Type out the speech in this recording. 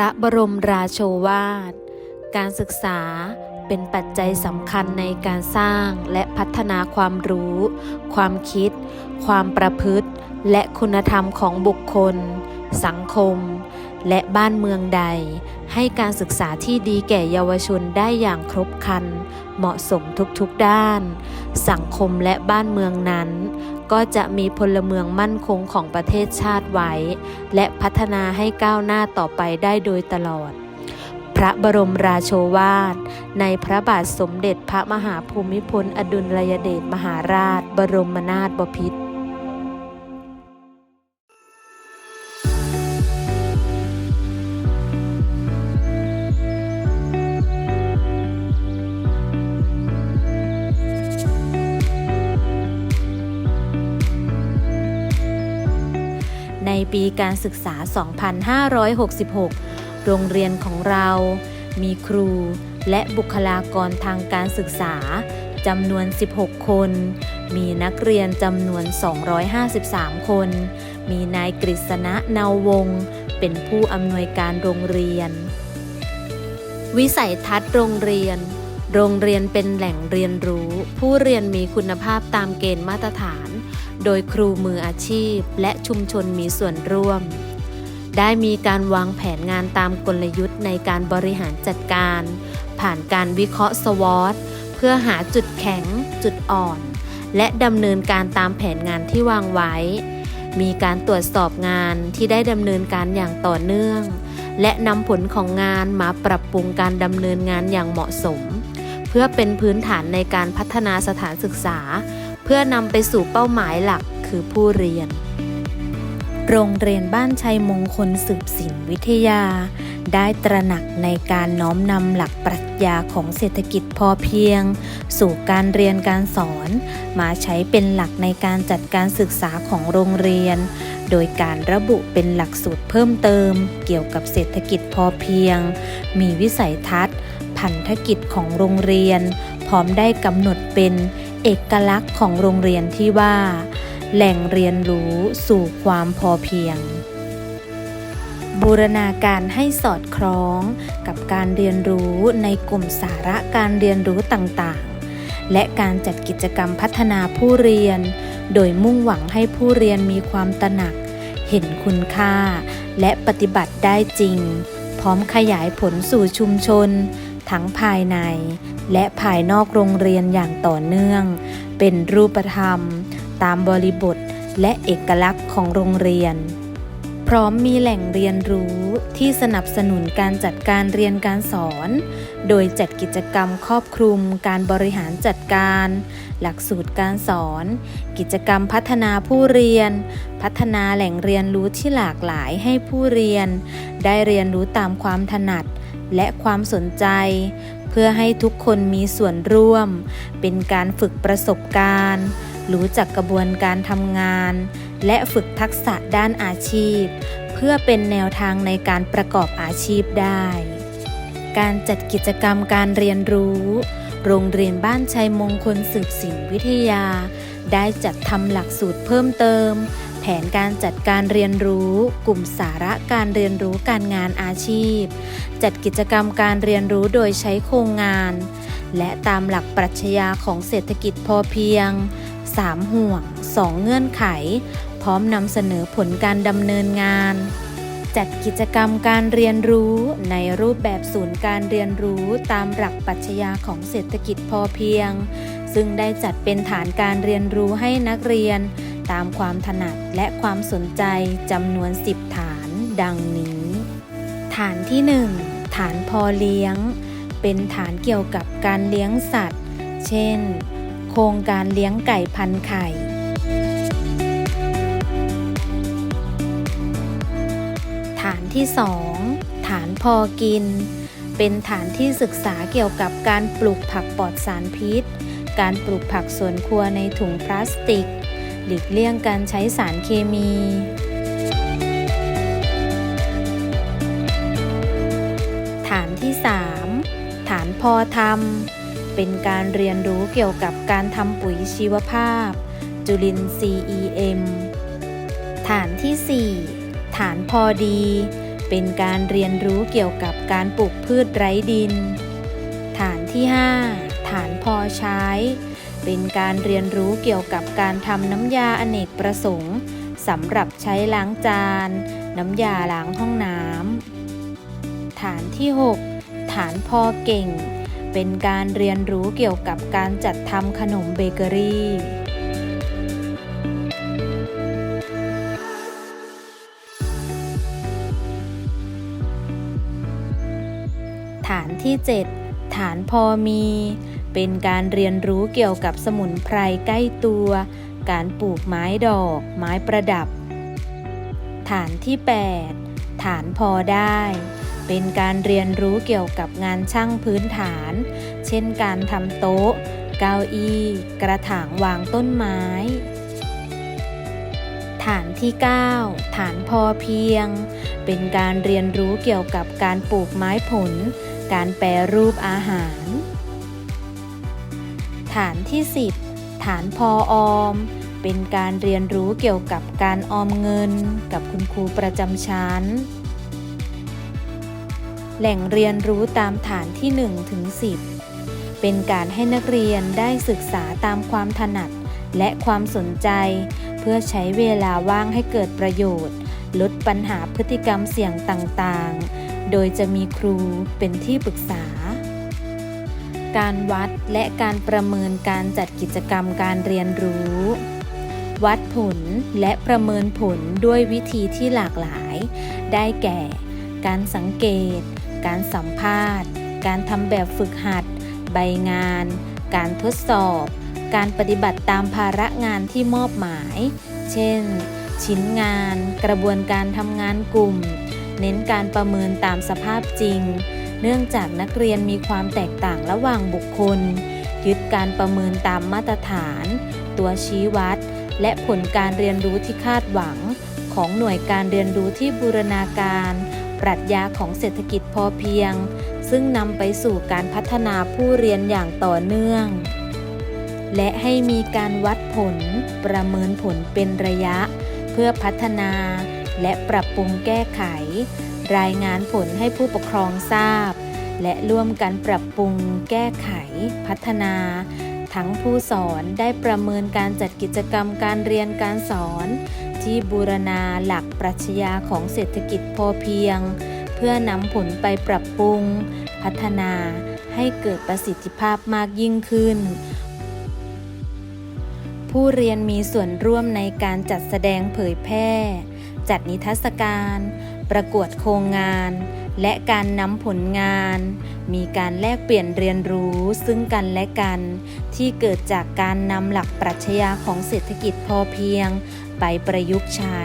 ระบรมราโชวาท การศึกษาเป็นปัจจัยสำคัญในการสร้างและพัฒนาความรู้ ความคิด ความประพฤติ และคุณธรรมของบุคคล สังคม และบ้านเมืองใด ให้การศึกษาที่ดีแก่เยาวชนได้อย่างครบครันเหมาะสมทุกๆด้าน สังคมและบ้านเมืองนั้น ก็จะมีพลเมืองมั่นคงของประเทศชาติไว้ และพัฒนาให้ก้าวหน้าต่อไปได้โดยตลอด พระบรมราโชวาท ในพระบาทสมเด็จพระมหาภูมิพลอดุลยเดชมหาราช บรมนาถบพิตร ปีการศึกษา 2566 โรงเรียนของเรา มีครูและบุคลากรทางการศึกษาจำนวน 16 คน มีนักเรียนจำนวน 253 คน มีนายกฤษณะเนาวง เป็นผู้อำนวยการโรงเรียน วิสัยทัศน์โรงเรียน โรงเรียนเป็นแหล่งเรียนรู้ ผู้เรียนมีคุณภาพตามเกณฑ์มาตรฐาน โดยครูมืออาชีพและชุมชนมีส่วนร่วม ได้มีการวางแผนงานตามกลยุทธ์ในการบริหารจัดการ ผ่านการวิเคราะห์สวอตเพื่อหาจุดแข็ง จุดอ่อน และดำเนินการตามแผนงานที่วางไว้ มีการตรวจสอบงานที่ได้ดำเนินการอย่างต่อเนื่อง และนำผลของงานมาปรับปรุงการดำเนินงานอย่างเหมาะสม เพื่อเป็นพื้นฐานในการพัฒนาสถานศึกษา พื่อนำไปสู่เป้าหมายหลักคือผู้เรียน โรงเรียนบ้านชัยมงคลสืบสินวิทยา ได้ตระหนักในการน้อมนำหลักปรัชญาของเศรษฐกิจพอเพียง สู่การเรียนการสอน มาใช้เป็นหลักในการจัดการศึกษาของโรงเรียน โดยการระบุเป็นหลักสูตรเพิ่มเติม เกี่ยวกับเศรษฐกิจพอเพียง มีวิสัยทัศน์ พันธกิจของโรงเรียน พร้อมได้กำหนดเป็น เอกลักษณ์ของโรงเรียนที่ว่า แหล่งเรียนรู้สู่ความพอเพียง บูรณาการให้สอดคล้องกับการเรียนรู้ในกลุ่มสาระการเรียนรู้ต่างๆ และการจัดกิจกรรมพัฒนาผู้เรียน โดยมุ่งหวังให้ผู้เรียนมีความตระหนัก เห็นคุณค่า และปฏิบัติได้จริง พร้อมขยายผลสู่ชุมชน ทั้งภายใน และภายนอกโรงเรียนอย่างต่อเนื่อง เป็นรูปธรรม ตามบริบทและเอกลักษณ์ของโรงเรียน พร้อมมีแหล่งเรียนรู้ที่สนับสนุนการจัดการเรียนการสอน โดยจัดกิจกรรมครอบคลุม การบริหารจัดการ หลักสูตรการสอน กิจกรรมพัฒนาผู้เรียน พัฒนาแหล่งเรียนรู้ที่หลากหลายให้ผู้เรียน ได้เรียนรู้ตามความถนัดและความสนใจ เพื่อให้ทุกคนมีส่วนร่วม เป็นการฝึกประสบการณ์ รู้จักกระบวนการทำงาน และฝึกทักษะด้านอาชีพ เพื่อเป็นแนวทางในการประกอบอาชีพได้ การจัดกิจกรรมการเรียนรู้ โรงเรียนบ้านชัยมงคลสืบสินวิทยา ได้จัดทำหลักสูตรเพิ่มเติม แผนการจัดการเรียนรู้ กลุ่มสาระการเรียนรู้การงานอาชีพ จัดกิจกรรมการเรียนรู้โดยใช้โครงงาน และตามหลักปรัชญาของเศรษฐกิจพอเพียง 3 ห่วง 2 เงื่อนไข พร้อมนำเสนอผลการดำเนินงาน จัดกิจกรรมการเรียนรู้ในรูปแบบศูนย์การเรียนรู้ตามหลักปรัชญาของเศรษฐกิจพอเพียง ซึ่งได้จัดเป็นฐานการเรียนรู้ให้นักเรียน ตามความถนัดและความสนใจจำนวน 10 ฐานดังนี้ ฐานที่ 1 ฐานพอเลี้ยง เป็นฐานเกี่ยวกับการเลี้ยงสัตว์ เช่น โครงการเลี้ยงไก่พันไข่ ฐานที่ 2 ฐานพอกิน เป็นฐานที่ศึกษาเกี่ยวกับการปลูกผักปลอดสารพิษ การปลูกผักสวนครัวในถุงพลาสติก หลีกเลี่ยงการใช้สารเคมี ฐานที่ 3 ฐานพอทำเป็นการเรียนรู้เกี่ยวกับการทำปุ๋ยชีวภาพ จุลินทรีย์ EM ฐานที่ 4 ฐานพอดี เป็นการเรียนรู้เกี่ยวกับการปลูกพืชไร้ดิน ฐานที่ 5 ฐานพอใช้ เป็นการเรียนรู้เกี่ยวกับการทำน้ำยาอเนกประสงค์สำหรับใช้ล้างจาน น้ำยาล้างห้องน้ำฐานที่ 6 ฐานพอเก่ง เป็นการเรียนรู้เกี่ยวกับการจัดทำขนมเบเกอรี่ฐานที่ 7 ฐานพอมี เป็นการเรียนรู้เกี่ยวกับสมุนไพรใกล้ตัว การปลูกไม้ดอก ไม้ประดับ ฐานที่ 8 ฐานพอได้ เป็นการเรียนรู้เกี่ยวกับงานช่างพื้นฐาน เช่นการทำโต๊ะ เก้าอี้ กระถางวางต้นไม้ ฐานที่ 9 ฐานพอเพียง เป็นการเรียนรู้เกี่ยวกับการปลูกไม้ผล การแปรรูปอาหาร ฐานที่ 10 ฐานพอออม เป็นการเรียนรู้เกี่ยวกับการออมเงิน กับคุณครูประจำชั้น แหล่งเรียนรู้ตามฐานที่1ถึง10 เป็นการให้นักเรียนได้ศึกษาตามความถนัดและความสนใจ เพื่อใช้เวลาว่างให้เกิดประโยชน์ ลดปัญหาพฤติกรรมเสี่ยงต่างๆ โดยจะมีครูเป็นที่ปรึกษา การวัดและการประเมินการจัดกิจกรรมการเรียนรู้ วัดผลและประเมินผลด้วยวิธีที่หลากหลาย ได้แก่ การสังเกต การสัมภาษณ์ การทำแบบฝึกหัด ใบงาน การทดสอบ การปฏิบัติตามภาระงานที่มอบหมาย เช่น ชิ้นงาน กระบวนการทำงานกลุ่ม เน้นการประเมินตามสภาพจริง เนื่องจากนักเรียนมีความแตกต่างระหว่างบุคคล ยึดการประเมินตามมาตรฐาน ตัวชี้วัด และผลการเรียนรู้ที่คาดหวัง ของหน่วยการเรียนรู้ที่บูรณาการ ปรัชญาของเศรษฐกิจพอเพียง ซึ่งนำไปสู่การพัฒนาผู้เรียนอย่างต่อเนื่อง และให้มีการวัดผล ประเมินผลเป็นระยะ เพื่อพัฒนาและปรับปรุงแก้ไข รายงานผลให้ผู้ปกครองทราบ และร่วมกันปรับปรุง แก้ไข พัฒนา ทั้งผู้สอนได้ประเมินการจัดกิจกรรมการเรียนการสอน ที่บูรณาหลักปรัชญาของเศรษฐกิจพอเพียง เพื่อนำผลไปปรับปรุง พัฒนาให้เกิดประสิทธิภาพมากยิ่งขึ้น ผู้เรียนมีส่วนร่วมในการจัดแสดงเผยแพร่ จัดนิทรรศการ ประกวดโครงงาน และการนำผลงาน มีการแลกเปลี่ยนเรียนรู้ซึ่งกันและกัน ที่เกิดจากการนำหลักปรัชญาของเศรษฐกิจพอเพียง ไปประยุกต์ใช้